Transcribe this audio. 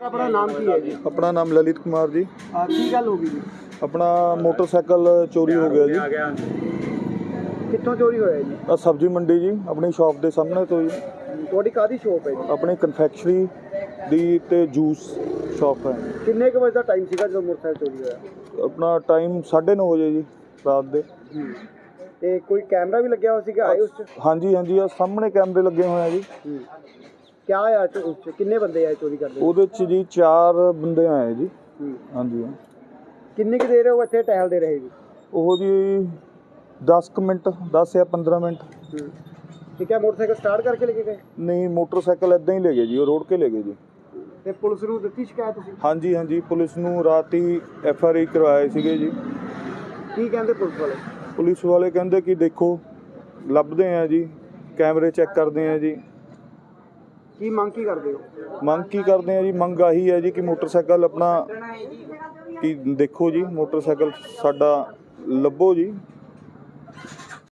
ਆਪਣਾ ਨਾਮ ਕੀ ਹੈ ਜੀ? ਆਪਣਾ ਨਾਮ ਲਲਿਤ ਕੁਮਾਰ ਜੀ। ਆ ਕੀ ਗੱਲ ਹੋ ਗਈ ਜੀ? ਆਪਣਾ ਮੋਟਰਸਾਈਕਲ ਚੋਰੀ ਹੋ ਗਿਆ ਜੀ। ਕਿੱਥੋਂ ਚੋਰੀ ਹੋਇਆ ਜੀ? ਆ ਸਬਜ਼ੀ ਮੰਡੀ ਜੀ ਆਪਣੀ ਸ਼ਾਪ ਦੇ ਸਾਹਮਣੇ ਤੋਂ ਜੀ। ਤੁਹਾਡੀ ਕਾਦੀ ਸ਼ੋਪ ਹੈ ਜੀ? ਆਪਣੀ ਕਨਫੈਕਸ਼ਨਰੀ ਦੀ ਤੇ ਜੂਸ ਸ਼ਾਪ ਹੈ। ਕਿੰਨੇ ਕੁ ਵਜੇ ਦਾ ਟਾਈਮ ਸੀਗਾ ਜਦੋਂ ਮੋਟਰਸਾਈਕਲ ਚੋਰੀ ਹੋਇਆ? ਆਪਣਾ ਟਾਈਮ 9:30 ਵਜੇ ਜੀ ਰਾਤ ਦੇ। ਤੇ ਕੋਈ ਕੈਮਰਾ ਵੀ ਲੱਗਿਆ ਹੋਇਆ ਸੀਗਾ ਆਏ ਉਸ ਚ? ਹਾਂਜੀ ਹਾਂਜੀ ਆ ਸਾਹਮਣੇ ਕੈਮਰੇ ਲੱਗੇ ਹੋਏ ਆ ਜੀ। ਕਿਆ ਚ- ਚ ਕਿੰਨੇ ਬੰਦੇ ਆਏ ਚੋਰੀ ਕਰਦੇ ਉਹਦੇ ਚ ਜੀ ਚਾਰ ਬੰਦੇ ਆਏ ਜੀ। ਹੂੰ। ਹਾਂਜੀ ਕਿੰਨੀ ਕੁ ਦੇਰ ਉਹ ਇੱਥੇ ਟਹਿਲਦੇ ਰਹੇ ਜੀ? ਉਹ ਜੀ 10 ਕੁ ਮਿੰਟ 10 ਜਾਂ 15 ਮਿੰਟ। ਤੇ ਕਿਆ ਮੋਟਰਸਾਈਕਲ ਸਟਾਰਟ ਕਰਕੇ ਲੈ ਕੇ ਗਏ? ਨਹੀਂ ਮੋਟਰਸਾਈਕਲ ਇਦਾਂ ਹੀ ਲੈ ਗਏ ਜੀ ਉਹ ਰੋਡ ਕੇ ਲੈ ਗਏ ਜੀ। ਤੇ ਪੁਲਿਸ ਨੂੰ ਦਿੱਤੀ ਸ਼ਿਕਾਇਤ ਤੁਸੀਂ? ਹਾਂਜੀ ਹਾਂਜੀ ਪੁਲਿਸ ਨੂੰ ਰਾਤ ਹੀ ਐਫ ਆਰ ਆਈ ਕਰਵਾਏ ਸੀਗੇ ਜੀ। ਕੀ ਕਹਿੰਦੇ ਪੁਲਿਸ ਵਾਲੇ? ਪੁਲਿਸ ਵਾਲੇ ਕਹਿੰਦੇ ਕਿ ਦੇਖੋ ਲੱਭਦੇ ਆ ਜੀ ਕੈਮਰੇ ਚੈੱਕ ਕਰਦੇ ਆ ਜੀ। ਕੀ ਮੰਗ ਕੀ ਕਰਦੇ ਹੋ? ਮੰਗ ਕੀ ਕਰਦੇ ਆ ਜੀ? ਮੰਗ ਆਹੀ ਹੈ ਜੀ ਕਿ ਮੋਟਰਸਾਈਕਲ ਆਪਣਾ ਕਿ ਦੇਖੋ ਜੀ, ਮੋਟਰਸਾਈਕਲ ਸਾਡਾ ਲੱਭੋ ਜੀ।